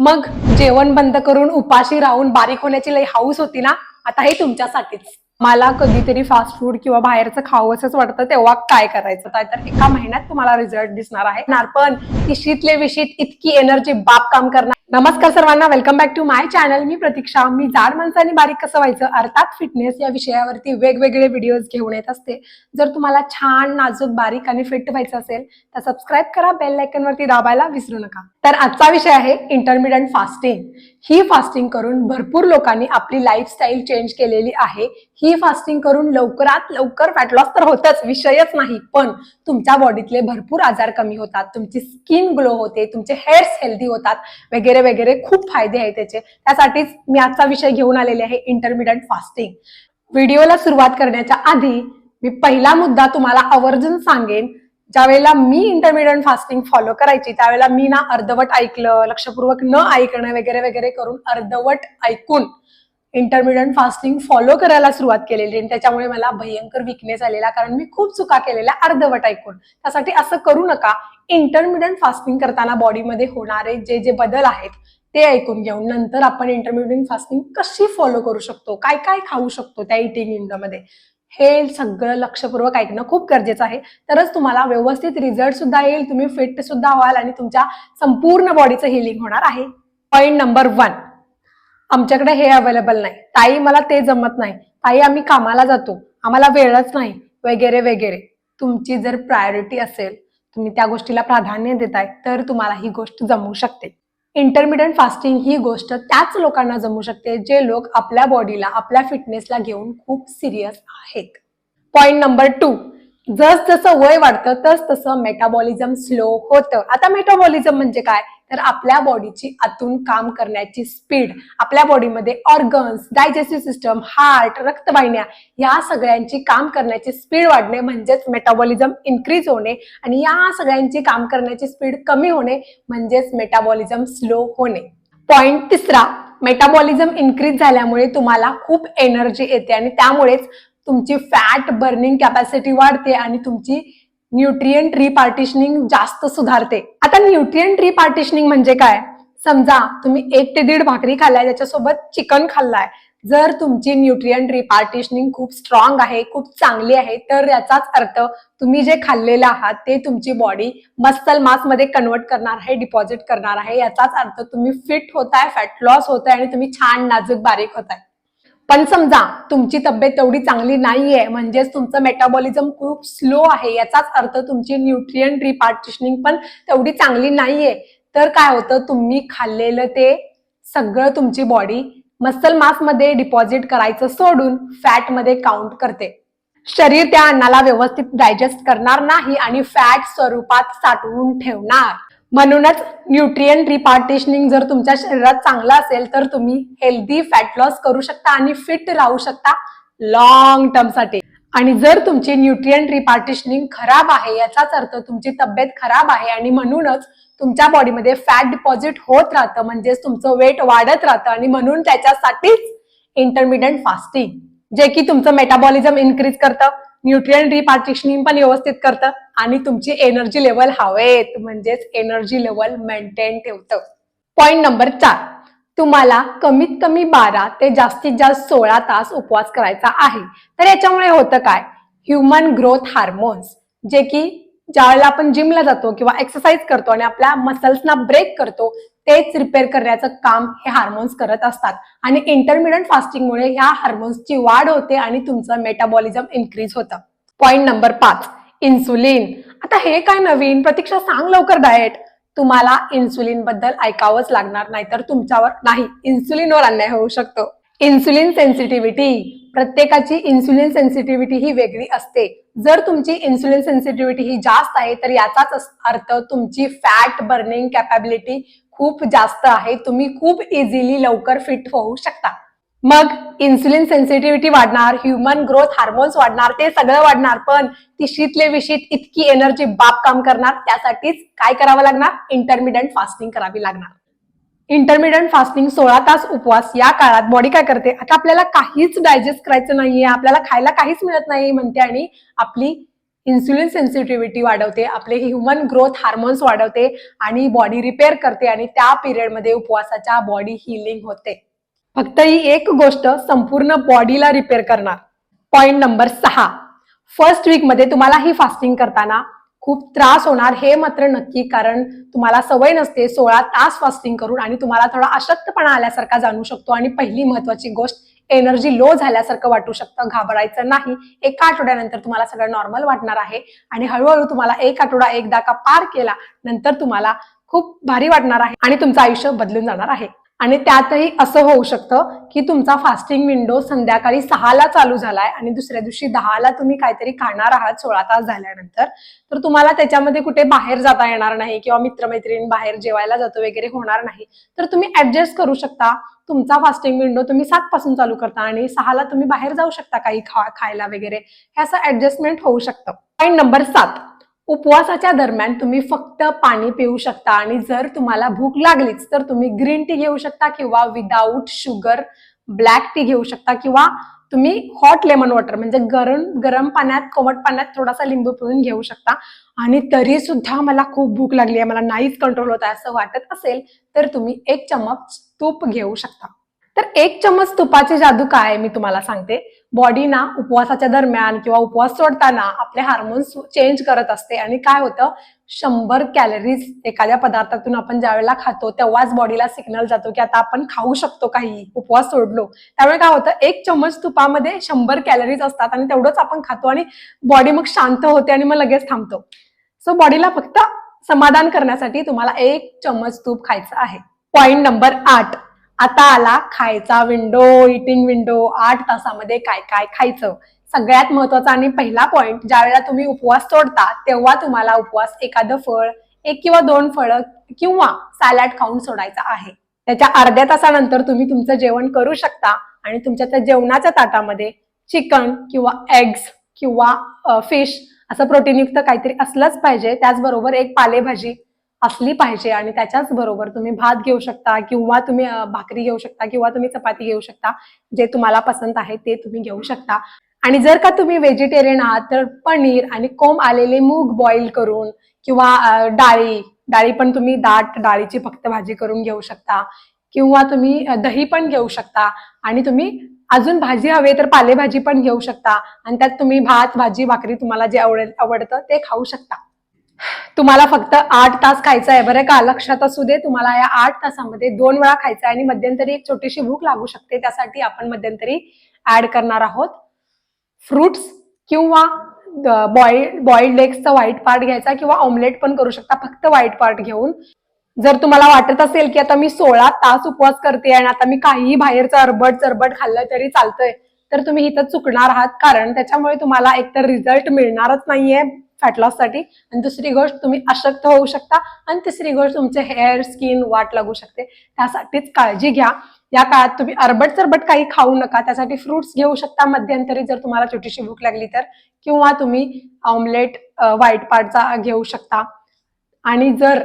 मग जेवण बंद करून उपाशी राहून बारीक होण्याची लई हाऊस होती ना आता हे तुमच्यासाठीच मला कधीतरी फास्ट फूड किंवा बाहेरचं खावंसंच वाटतं तेव्हा काय करायचं? काय तर एका महिन्यात तुम्हाला रिझल्ट दिसणार आहे. ना पण इशीतले विशीत इतकी एनर्जी बाप काम करणार. नमस्कार सर्वांना welcome back to my channel मी प्रतीक्षा. मी जाड माणसाने बारीक कसं व्हायचं? अर्थात फिटनेस या विषयावरती वेगवेगळे व्हिडिओज घेऊन येत असते. जर तुम्हाला छान नाजूक बारीक आणि फिट व्हायचं असेल तर सबस्क्राईब करा बेल आयकनवरती दाबायला विसरू नका. तर आजचा विषय आहे इंटरमिडियंट फास्टिंग ही फास्टिंग करून भरपूर लोकांनी आपली लाईफस्टाईल चेंज केलेली आहे. ही फास्टिंग करून लवकरात लवकर फॅट लॉस तर होतच विषयच नाही. पण तुमच्या बॉडीतले भरपूर आजार कमी होतात तुमची स्किन ग्लो होते तुमचे हेअर्स हेल्दी होतात वगैरे वगैरे खूप फायदे आहेत त्याचे. त्यासाठीच मी आजचा विषय घेऊन आलेले आहे इंटरमिडियंट फास्टिंग व्हिडिओला सुरुवात करण्याच्या आधी मी पहिला मुद्दा तुम्हाला आवर्जून सांगेन. ज्यावेळेला मी इंटरमिडियंट फास्टिंग फॉलो करायची त्यावेळेला मी ना अर्धवट ऐकलं लक्षपूर्वक न ऐकणं वगैरे वगैरे करून अर्धवट ऐकून इंटरमिडियंट फास्टिंग फॉलो करायला सुरुवात केलेली आणि त्याच्यामुळे मला भयंकर विकनेस आलेला कारण मी खूप चुका केलेल्या अर्धवट ऐकून. त्यासाठी असं करू नका. इंटरमिडियंट फास्टिंग करताना बॉडीमध्ये होणारे जे जे बदल आहेत ते ऐकून घेऊन नंतर आपण इंटरमिडियंट फास्टिंग कशी फॉलो करू शकतो? काय काय खाऊ शकतो त्या इटिंग विंडोमध्ये हे सगळं लक्षपूर्वक ऐकणं खूप गरजेचं आहे. तरच तुम्हाला व्यवस्थित रिझल्ट सुद्धा येईल तुम्ही फिट सुद्धा व्हाल आणि तुमच्या संपूर्ण बॉडीचं हिलिंग होणार आहे. पॉइंट नंबर वन आमच्याकडे हे अवेलेबल नाही. ताई मला ते जमत नाही. ताई आम्ही कामाला जातो. आम्हाला वेळच नाही. वगैरे वगैरे. तुमची जर प्रायोरिटी असेल तुम्ही त्या गोष्टीला प्राधान्य देताय तर तुम्हाला ही गोष्ट जमू शकते. इंटरमिडियंट फास्टिंग ही गोष्ट त्याच लोकांना जमू शकते जे लोक आपल्या बॉडीला आपल्या फिटनेसला घेऊन खूप सिरियस आहेत. पॉइंट नंबर टू जस जसं वय वाढतं तस तसं मेटाबॉलिझम स्लो होतं. आता मेटाबॉलिझम म्हणजे काय? तर आपल्या बॉडीची आतून काम करण्याची स्पीड आपल्या बॉडीमध्ये ऑर्गन्स डायजेस्टिव्ह सिस्टम हार्ट रक्तवाहिन्या या सगळ्यांची काम करण्याची स्पीड वाढणे म्हणजेच मेटाबॉलिझम इन्क्रीज होणे आणि या सगळ्यांची काम करण्याची स्पीड कमी होणे म्हणजेच मेटाबॉलिझम स्लो होणे. पॉइंट तिसरा मेटाबॉलिझम इन्क्रीज झाल्यामुळे तुम्हाला खूप एनर्जी येते आणि त्यामुळेच तुमची फॅट बर्निंग कॅपॅसिटी वाढते आणि तुमची न्यूट्रिएंट रिपार्टिशनिंग जास्त सुधारते. आता न्यूट्रिएंट रिपार्टिशनिंग म्हणजे काय? समजा तुम्ही एक ते दीड भाकरी खाल्लाय त्याच्यासोबत चिकन खाल्लाय. जर तुमची न्यूट्रिएंट रिपार्टिशनिंग खूप स्ट्रॉंग आहे खूप चांगली आहे तर याचाच अर्थ तुम्ही जे खाल्लेलं आहात ते तुमची बॉडी मसल मासमध्ये कन्वर्ट करणार आहे डिपॉझिट करणार आहे. याचाच अर्थ तुम्ही फिट होताय फॅट लॉस होताय आणि तुम्ही छान नाजूक बारीक होताय. पण समजा तुमची तब्येत तेवढी चांगली नाहीये म्हणजेच तुमचं मेटाबॉलिझम खूप स्लो आहे याचाच अर्थ तुमची न्यूट्रियंट रिपार्टिशनिंग पण तेवढी चांगली नाहीये. तर काय होतं तुम्ही खाल्लेलं ते सगळं तुमची बॉडी मसल मासमध्ये डिपॉझिट करायचं सोडून फॅटमध्ये काउंट करते. शरीर त्या अन्नाला व्यवस्थित डायजेस्ट करणार नाही आणि फॅट स्वरूपात साठवून ठेवणार. म्हणूनच न्यूट्रियन रिपार्टिशनिंग जर तुमच्या शरीरात चांगलं असेल तर तुम्ही हेल्दी फॅट लॉस करू शकता आणि फिट राहू शकता लॉंग टर्मसाठी. आणि जर तुमची न्यूट्रियन रिपार्टिशनिंग खराब आहे याचाच अर्थ तुमची तब्येत खराब आहे आणि म्हणूनच तुमच्या बॉडीमध्ये फॅट डिपॉझिट होत राहतं म्हणजेच तुमचं वेट वाढत राहतं आणि म्हणून त्याच्यासाठीच इंटरमिडियंट फास्टिंग जे की तुमचं मेटाबॉलिझम इन्क्रीज करतं. न्यूट्रियन रिपार्टिशनिंग पण व्यवस्थित करतं. आणि तुमची एनर्जी लेवल हवेत म्हणजेच एनर्जी लेवल मेंटेन ठेवतं. पॉईंट नंबर चार. तुम्हाला कमीत कमी बारा ते जास्तीत जास्त सोळा तास उपवास करायचा आहे. तर याच्यामुळे होतं काय? ह्युमन ग्रोथ हार्मोन्स जे की ज्यावेळेला आपण जिमला जातो किंवा एक्सरसाइज करतो आणि आपल्या मसल्सना ब्रेक करतो तेच रिपेअर करण्याचं काम हे हार्मोन्स करत असतात. आणि इंटरमिडियंट फास्टिंगमुळे ह्या हार्मोन्सची वाढ होते आणि तुमचं मेटाबॉलिझम इन्क्रीज होतं. पॉईंट नंबर पाच इन्सुलिन आता हे काय नवीन? प्रतीक्षा सांग लवकर डाएट तुम्हाला इन्सुलिनबद्दल ऐकावंच लागणार नाहीतर तुमच्यावर नाही इन्सुलिनवर अन्याय होऊ शकतो. इन्सुलिन सेन्सिटिव्हिटी प्रत्येकाची इन्सुलिन सेन्सिटिव्हिटी ही वेगळी असते. जर तुमची इन्सुलिन सेन्सिटिव्हिटी ही जास्त आहे तर याचाच अर्थ तुमची फॅट बर्निंग कॅपॅबिलिटी खूप जास्त आहे. तुम्ही खूप इझिली लवकर फिट होऊ शकता. मग इन्सुलिन सेन्सिटिव्हिटी वाढणार ह्युमन ग्रोथ हार्मोन्स वाढणार ते सगळं वाढणार पण ती शीतले विशीत इतकी एनर्जी बाप काम करणार त्यासाठीच काय करावं लागणार? इंटरमिडियंट फास्टिंग करावी लागणार. इंटरमिडियंट फास्टिंग सोळा तास उपवास या काळात बॉडी काय करते? आता आपल्याला काहीच डायजेस्ट करायचं नाहीये आपल्याला खायला काहीच मिळत नाही म्हणते आणि आपली इन्सुलिन सेन्सिटिव्हिटी वाढवते आपले ह्युमन ग्रोथ हार्मोन्स वाढवते आणि बॉडी रिपेअर करते आणि त्या पिरियडमध्ये उपवासाच्या बॉडी हिलिंग होते. फक्त ही एक गोष्ट संपूर्ण बॉडीला रिपेअर करणार. पॉइंट नंबर सहा. फर्स्ट वीकमध्ये तुम्हाला ही फास्टिंग करताना खूप त्रास होणार हे मात्र नक्की कारण तुम्हाला सवय नसते सोळा तास फास्टिंग करून आणि तुम्हाला थोडा अशक्तपणा आल्यासारखा जाणू शकतो आणि पहिली महत्वाची गोष्ट एनर्जी लो झाल्यासारखं वाटू शकतं. घाबरायचं नाही. एका आठवड्यानंतर तुम्हाला सगळं नॉर्मल वाटणार आहे आणि हळूहळू तुम्हाला एक आठवडा एकदा का पार केला नंतर तुम्हाला खूप भारी वाटणार आहे आणि तुमचं आयुष्य बदलून जाणार आहे. आणि त्यातही असं होऊ शकतं की तुमचा फास्टिंग विंडो संध्याकाळी सहाला चालू झालाय आणि दुसऱ्या दिवशी दहाला तुम्ही काहीतरी खाणार आहात सोळा तास झाल्यानंतर तर तुम्हाला त्याच्यामध्ये कुठे बाहेर जाता येणार नाही किंवा मित्रमैत्रिणी बाहेर जेवायला जातो वगैरे होणार नाही. तर तुम्ही ऍडजस्ट करू शकता. तुमचा फास्टिंग विंडो तुम्ही सात पासून चालू करता आणि सहाला तुम्ही बाहेर जाऊ शकता काही खा खायला वगैरे. हे असं ऍडजस्टमेंट होऊ शकतं. पॉईंट नंबर सात. उपवासाच्या दरम्यान तुम्ही फक्त पाणी पिऊ शकता आणि जर तुम्हाला भूक लागलीच तर तुम्ही ग्रीन टी घेऊ शकता किंवा विदाऊट शुगर ब्लॅक टी घेऊ शकता किंवा तुम्ही हॉट लेमन वॉटर म्हणजे गरम गरम पाण्यात कोमट पाण्यात थोडासा लिंबू पिळून घेऊ शकता. आणि तरी सुद्धा मला खूप भूक लागली आहे मला नाहीच कंट्रोल होत आहे असं वाटत असेल तर तुम्ही एक चमच तूप घेऊ शकता. तर एक चमच तुपाची जादू काय मी तुम्हाला सांगते. बॉडी ना उपवासाच्या दरम्यान किंवा उपवास सोडताना आपले हार्मोन्स चेंज करत असते. आणि काय होतं? शंभर कॅलरीज एखाद्या पदार्थातून आपण ज्या वेळेला खातो तेव्हाच बॉडीला सिग्नल जातो की आता आपण खाऊ शकतो काही उपवास सोडलो. त्यामुळे काय होतं? एक चमच तुपामध्ये शंभर कॅलरीज असतात आणि तेवढंच आपण खातो आणि बॉडी मग शांत होते आणि मग लगेच थांबतो. सो बॉडीला फक्त समाधान करण्यासाठी तुम्हाला एक चमच तूप खायचं आहे. पॉइंट नंबर आठ. आता आला खायचा विंडो इटिंग विंडो आठ तासामध्ये काय काय खायचं. सगळ्यात महत्त्वाचा आणि पहिला पॉइंट ज्या वेळेला तुम्ही उपवास सोडता तेव्हा तुम्हाला उपवास एखादं फळ एक किंवा दोन फळं किंवा सॅलॅड खाऊन सोडायचा आहे. त्याच्या अर्ध्या तासानंतर तुम्ही तुमचं जेवण करू शकता आणि तुमच्या त्या जेवणाच्या ताटामध्ये चिकन किंवा एग्स किंवा फिश असं प्रोटीनयुक्त काहीतरी असलंच पाहिजे. त्याचबरोबर एक पालेभाजी असली पाहिजे आणि त्याच्याच बरोबर तुम्ही भात घेऊ शकता किंवा तुम्ही भाकरी घेऊ शकता किंवा तुम्ही चपाती घेऊ शकता. जे तुम्हाला पसंत आहे ते तुम्ही घेऊ शकता. आणि जर का तुम्ही व्हेजिटेरियन आहात तर पनीर आणि कोंब आलेले मूग बॉईल करून किंवा डाळी डाळी पण तुम्ही दाट डाळीची फक्त भाजी करून घेऊ शकता. किंवा तुम्ही दही पण घेऊ शकता आणि तुम्ही अजून भाजी हवे तर पालेभाजी पण घेऊ शकता. आणि त्यात तुम्ही भात भाजी भाकरी तुम्हाला जे आवडेल आवडतं ते खाऊ शकता. तुम्हाला फक्त आठ तास खायचं आहे. बरं का? लक्षात असू दे तुम्हाला या आठ तासामध्ये दोन वेळा खायचं आहे आणि मध्यंतरी एक छोटीशी भूक लागू शकते. त्यासाठी आपण मध्यंतरी ऍड करणार आहोत. फ्रुट्स किंवा बॉइल्ड बॉइल्ड एग्सचा व्हाईट पार्ट घ्यायचा किंवा ऑमलेट पण करू शकता. फक्त व्हाईट पार्ट घेऊन. जर तुम्हाला वाटत असेल की आता मी सोळा तास उपवास करते आणि आता मी काहीही बाहेरचं अरबट चरबट खाल्लं तरी चालतंय तर तुम्ही इथं चुकणार आहात. कारण त्याच्यामुळे तुम्हाला एकतर रिझल्ट मिळणारच नाहीये. फॅट लॉससाठी आणि दुसरी गोष्ट तुम्ही अशक्त होऊ शकता आणि तिसरी गोष्ट तुमचे हेअर स्किन वाट लागू शकते. त्यासाठीच काळजी घ्या. या काळात तुम्ही अरबट चरबट काही खाऊ नका. त्यासाठी फ्रुट्स घेऊ शकता मध्यंतरी जर तुम्हाला छोटीशी भूक लागली तर. किंवा तुम्ही ऑमलेट व्हाईट पार्टचा घेऊ शकता. आणि जर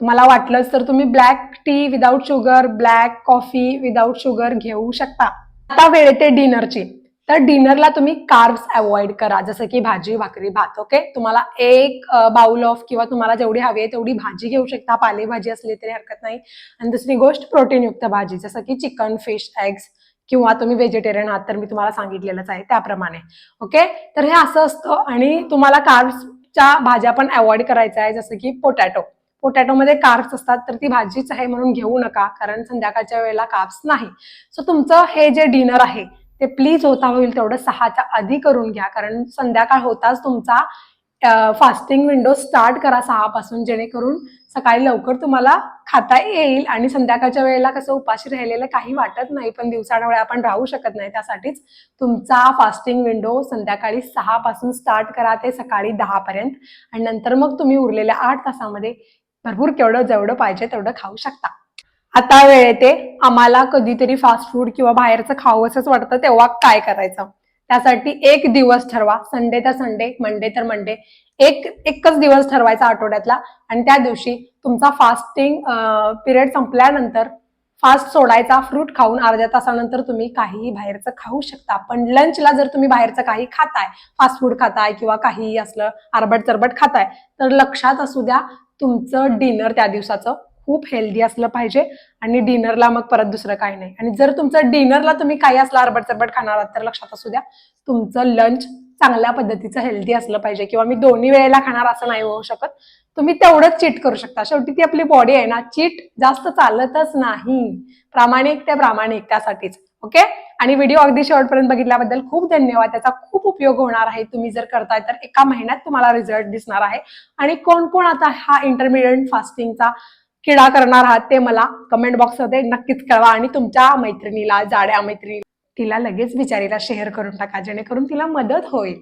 तुम्हाला वाटलंच तर तुम्ही black tea without sugar black coffee without sugar घेऊ शकता. आता वेळ येते डिनरची तर डिनरला तुम्ही कार्ब्स अवॉइड करा. जसं की भाजी भाकरी भात ओके तुम्हाला एक बाउल ऑफ किंवा तुम्हाला जेवढी हवी आहे तेवढी भाजी घेऊ शकता. पालेभाजी असली तरी हरकत नाही. आणि दुसरी गोष्ट प्रोटीनयुक्त भाजी जसं की चिकन फिश एग्स किंवा तुम्ही व्हेजिटेरियन आहात तर मी तुम्हाला सांगितलेलंच आहे त्याप्रमाणे ओके तर हे असं असतं आणि तुम्हाला कार्ब्सच्या भाज्या पण अवॉइड करायच्या आहे जसं की पोटॅटो पोटॅटोमध्ये कार्ब्स असतात तर ती भाजीच आहे म्हणून घेऊ नका कारण संध्याकाळच्या वेळेला कार्ब्स नाही. सो तुमचं हे जे डिनर आहे ते प्लीज होता होईल तेवढं सहाच्या आधी करून घ्या. कारण संध्याकाळ होताच तुमचा फास्टिंग विंडो स्टार्ट करा सहा पासून जेणेकरून सकाळी लवकर तुम्हाला खाता येईल आणि संध्याकाळच्या वेळेला कसं उपाशी राहिलेलं काही वाटत नाही पण दिवसाढवळे आपण राहू शकत नाही त्यासाठीच तुमचा फास्टिंग विंडो संध्याकाळी सहा पासून स्टार्ट करा ते सकाळी दहा पर्यंत आणि नंतर मग तुम्ही उरलेल्या आठ तासामध्ये भरपूर केवढं जेवढं पाहिजे तेवढं खाऊ शकता. आता वेळ येते आम्हाला कधीतरी फास्ट फूड किंवा बाहेरचं खावंसंच वाटतं तेव्हा काय करायचं? त्यासाठी एक दिवस ठरवा. संडे तर संडे मंडे तर मंडे एक एकच दिवस ठरवायचा आठवड्यातला. आणि त्या दिवशी तुमचा फास्टिंग पिरियड संपल्यानंतर फास्ट सोडायचा फ्रूट खाऊन अर्ध्या तासानंतर तुम्ही काहीही बाहेरचं खाऊ शकता. पण लंचला जर तुम्ही बाहेरचं काही खाताय फास्ट फूड खाताय किंवा काहीही असलं आरबट चरबट खाताय तर लक्षात असू द्या तुमचं डिनर त्या दिवसाचं खूप हेल्दी असलं पाहिजे आणि डिनरला मग परत दुसरं काही नाही. आणि जर तुमचं डिनरला तुम्ही काही असलं आरबट चरबट खाणार आहात तर लक्षात असू द्या तुमचं लंच चांगल्या पद्धतीचं हेल्दी असलं पाहिजे. किंवा मी दोन्ही वेळेला खाणार असं नाही होऊ शकत. तुम्ही तेवढंच चीट करू शकता. शेवटी ती आपली बॉडी आहे ना चीट जास्त चालतच नाही. प्रामाणिक ते प्रामाणिक त्यासाठीच ओके आणि व्हिडिओ अगदी शेवटपर्यंत बघितल्याबद्दल खूप धन्यवाद. त्याचा खूप उपयोग होणार आहे. तुम्ही जर करताय तर एका महिन्यात तुम्हाला रिझल्ट दिसणार आहे. आणि कोण कोण आता हा इंटरमिडिएट फास्टिंगचा किडा करणार आहात ते मला कमेंट बॉक्समध्ये नक्कीच कळवा आणि तुमच्या मैत्रिणीला जाड्या मैत्रिणी तिला लगेच बिचारीला शेअर करून टाका जेणेकरून तिला मदत होईल.